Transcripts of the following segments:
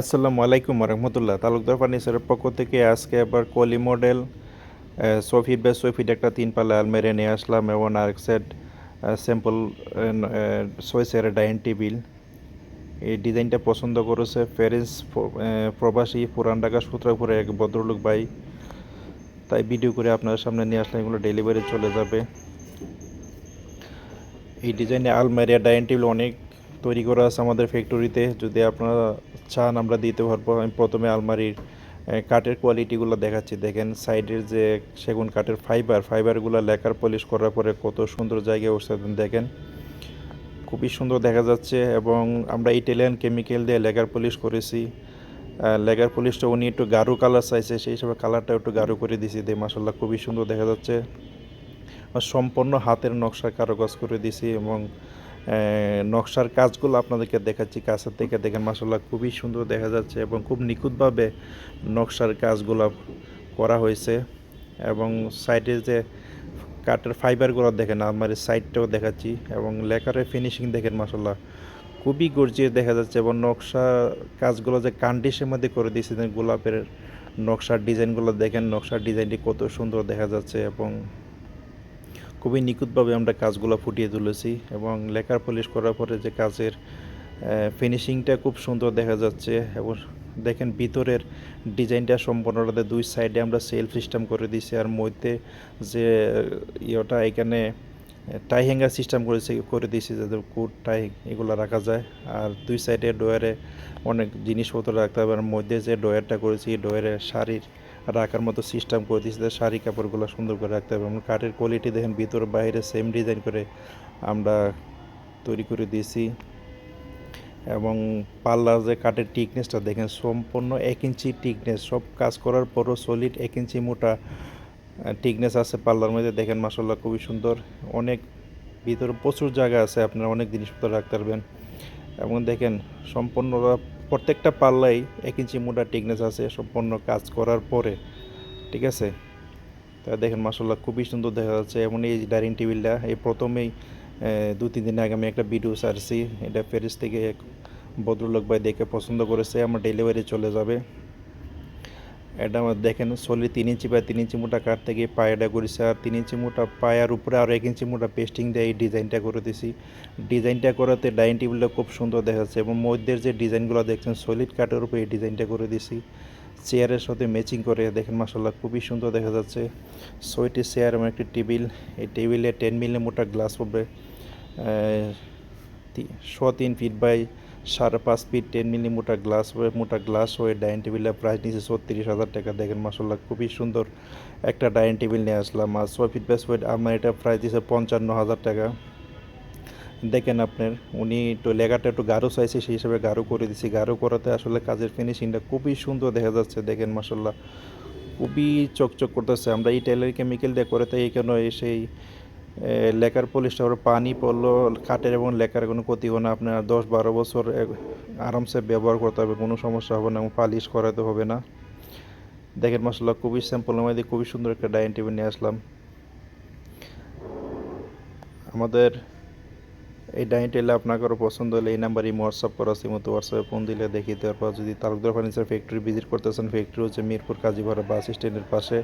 আসসালামু আলাইকুম রহমতুল্লাহ তালুকদার ফার্নিচারের পক্ষ থেকে আজকে আবার কলি মডেল সোফিট বা সোফিট একটা তিন পাল্লা আলমেরে নিয়ে আসলাম এবং আরেক সেট স্যাম্পল ছয় সের ডাইনিং টেবিল এই ডিজাইনটা পছন্দ করেছে প্যারেন্টস প্রবাসী, পুরান ঢাকা সূত্রাপুরে এক ভদ্রলোক ভাই। তাই ভিডিও করে আপনার সামনে নিয়ে আসলে এগুলো ডেলিভারি চলে যাবে। এই ডিজাইনে আলমারিয়া ডাইনিং টেবিল অনেক তৈরি করা আছে আমাদের ফ্যাক্টরিতে যদি আপনারা চান, আমরা দিতে পারব। আমি প্রথমে আলমারির কাঠের কোয়ালিটিগুলো দেখাচ্ছি। দেখেন সাইডের যে সেগুন কাঠের ফাইবার ফাইবারগুলো লেকার পলিশ করার পরে কত সুন্দর জায়গায় উঠছে দেখেন। খুবই সুন্দর দেখা যাচ্ছে এবং আমরা ইটালিয়ান কেমিক্যাল দিয়ে লেগার পলিশ করেছি। লেগার পলিশটা উনি একটু গাঢ় কালার চাইছে, সেই হিসাবে কালারটা একটু গাঢ় করে দিয়েছি। দিয়ে মাসাল্লাহ খুবই সুন্দর দেখা যাচ্ছে। সম্পূর্ণ হাতের নকশা কারুকাজ করে দিছি এবং নকশার কাজগুলো আপনাদেরকে দেখাচ্ছি, কাছের থেকে দেখেন মাসাল্লাহ খুবই সুন্দর দেখা যাচ্ছে এবং খুব নিখুঁতভাবে নকশার কাজগুলো করা হয়েছে এবং সাইডে যে কাঠের ফাইবারগুলো দেখেন আলমারির সাইডটাও দেখাচ্ছি এবং লেকারের ফিনিশিং দেখেন মাসাল্লাহ খুবই গর্জিয়ে দেখা যাচ্ছে এবং নকশা কাজগুলো যে কান্ডিসের মধ্যে করে দিয়েছে গোলাপের নকশার ডিজাইনগুলো দেখেন, নকশার ডিজাইনটি কত সুন্দর দেখা যাচ্ছে এবং খুবই নিখুঁতভাবে আমরা কাজগুলো ফুটিয়ে তুলেছি এবং লেখার পলিশ করার পরে যে কাজের ফিনিশিংটা খুব সুন্দর দেখা যাচ্ছে এবং দেখেন ভিতরের ডিজাইনটা সম্পূর্ণটাতে দুই সাইডে আমরা সেলফ সিস্টেম করে দিয়েছি আর মধ্যে যে, ইয়েটা এখানে টাই হ্যাঙ্গার সিস্টেম করেছে, করে দিয়েছি যাতে কোট টাই এগুলো রাখা যায়। আর দুই সাইডে ডয়ারে অনেক জিনিসপত্র রাখতে হবে আর মধ্যে যে ডয়ারটা করেছি ডয়ারে শাড়ির রাখার মতো সিস্টেম করে দিয়েছি। শাড়ি কাপড়গুলো সুন্দর করে রাখতে হবে এবং কাঠের কোয়ালিটি দেখেন, ভিতর বাইরে সেম ডিজাইন করে আমরা তৈরি করে দিয়েছি। এবং পাল্লার যে কাঠের টিকনেসটা দেখেন, সম্পূর্ণ এক ইঞ্চি টিকনেস সব কাজ করার পরও সলিড এক ইঞ্চি মোটা টিকনেস আছে পাল্লার মধ্যে। দেখেন মাসাল্লাহ খুবই সুন্দর। অনেক ভিতরে প্রচুর জায়গা আছে, আপনারা অনেক জিনিসপত্র রাখতে পারবেন। এবং দেখেন সম্পূর্ণ প্রত্যেকটা পাল্লাই এক ইঞ্চি মোটা টিকনেস আছে, সম্পূর্ণ কাজ করার পরে, ঠিক আছে? তা দেখেন মাসাল্লাহ খুবই সুন্দর দেখা যাচ্ছে। এমন এই ডাইনিং টেবিলটা, এই প্রথমেই দু, তিন দিন আগে আমি একটা ভিডিও সারছি এটা প্যারিস থেকে এক ভদ্রলোক ভাই দেখে পছন্দ করেছে, আমার ডেলিভারি চলে যাবে। এটা আমার দেখেন সলি তিন ইঞ্চি বা তিন ইঞ্চি মোটা কাঠ থেকে পায়াটা করেছে আর তিন ইঞ্চি মোটা পায়ার উপরে আর এক ইঞ্চি মোটা পেস্টিং দিয়ে এই ডিজাইনটা করে দিছি। ডিজাইনটা করাতে ডাইনিং টেবিলটা খুব সুন্দর দেখা যাচ্ছে এবং মধ্যের যে ডিজাইনগুলো দেখছেন সলিড কাঠের উপরে এই ডিজাইনটা করে দিছি। চেয়ারের সাথে ম্যাচিং করে, দেখেন মাসাল্লাহ খুবই সুন্দর দেখা যাচ্ছে। ছয়টি চেয়ার এবং একটি টেবিল, এই টেবিলে টেন মিলি মোটা গ্লাস হবে শ তিন ফিট বাই সাড়ে পাঁচ ফিট টেন মিলি মোটা গ্লাস হয়ে, মোটা গ্লাস হয়ে ডাইনিং টেবিলের প্রাইস নিয়েছে ছত্রিশ হাজার টাকা। দেখেন মাসাল্লাহ খুবই সুন্দর একটা ডাইনিং টেবিল নিয়ে আসলাম। আর ছয় ফিট বাই ছয় আমার এটা প্রাইস দিয়েছে পঞ্চান্ন হাজার টাকা। দেখেন আপনার, উনি একটু লেগাটা একটু গাঢ় চাইছে, সেই হিসাবে গাঢ় করে দিছি। গাঢ় করাতে আসলে কাজের ফিনিশিংটা খুবই সুন্দর দেখা যাচ্ছে। দেখেন মাসাল্লাহ খুবই চকচক করতেছে। আমরা এই টেলার কেমিক্যাল দিয়ে করে তাই এখানে সেই লেকার পলিশটা ওর পানি পড়ল, কাঠের এবং লেকার কোনো ক্ষতি হবে না। আপনার দশ বারো বছর আরামসে ব্যবহার করতে হবে, কোনো সমস্যা হবে না এবং পালিশ করাতে হবে না। দেখেন মশলা খুবই স্যাম্পলের মধ্যে খুবই সুন্দর একটা ডাইনিং টেবিল নিয়ে আসলাম। আমাদের এই ডাইনিং টেবিল কারও পছন্দ হলে এই নাম্বারে হোয়াটসঅ্যাপ করা আছে মতো হোয়াটসঅ্যাপে ফোন দিলে দেখিয়ে দেওয়ার পর যদি তালুকদার ফার্নিচার ফ্যাক্টরি ভিজিট করতেছেন ফ্যাক্টরি হচ্ছে মিরপুর কাজীভারা বাস স্ট্যান্ডের পাশে।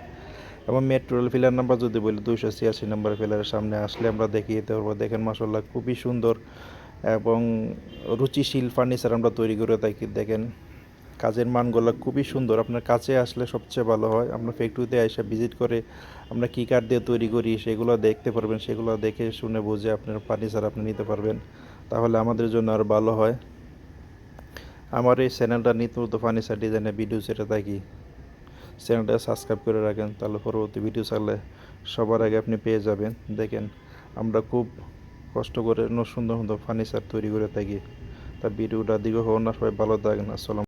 এবং মেট্রো রেল ফিলার নাম্বার যদি বলি, দুইশো ছিয়াশি নাম্বার ফিলারের সামনে আসলে আমরা দেখিয়ে দিতে পারব দেখেন মাসাল্লাহ খুবই সুন্দর এবং রুচিশীল ফার্নিচার আমরা তৈরি করে থাকি, দেখেন। কাজের মানগুলো খুবই সুন্দর। আপনার কাছে আসলে সবচেয়ে ভালো হয়। আপনার ফ্যাক্টরিতে এসে ভিজিট করে আমরা কী কাঠ দিয়ে তৈরি করি সেগুলো দেখতে পারবেন। সেগুলো দেখে শুনে বুঝে আপনার ফার্নিচার আপনি নিতে পারবেন। তাহলে আমাদের জন্য আর ভালো হয়। আমার এই চ্যানেলটা নিত্য নতুন ফার্নিচার ডিজাইনের ভিডিও ছেড়ে থাকি। চ্যানেলটা সাবস্ক্রাইব করে রাখেন, তাহলে পরবর্তী ভিডিও ছাড়লে সবার আগে আপনি পেয়ে যাবেন। দেখেন, আমরা খুব কষ্ট করে সুন্দর সুন্দর ফার্নিচার তৈরি করে থাকি। তা ভিডিওটা দীর্ঘ হওয়ার সবাই ভালো থাকেন। আসসালাম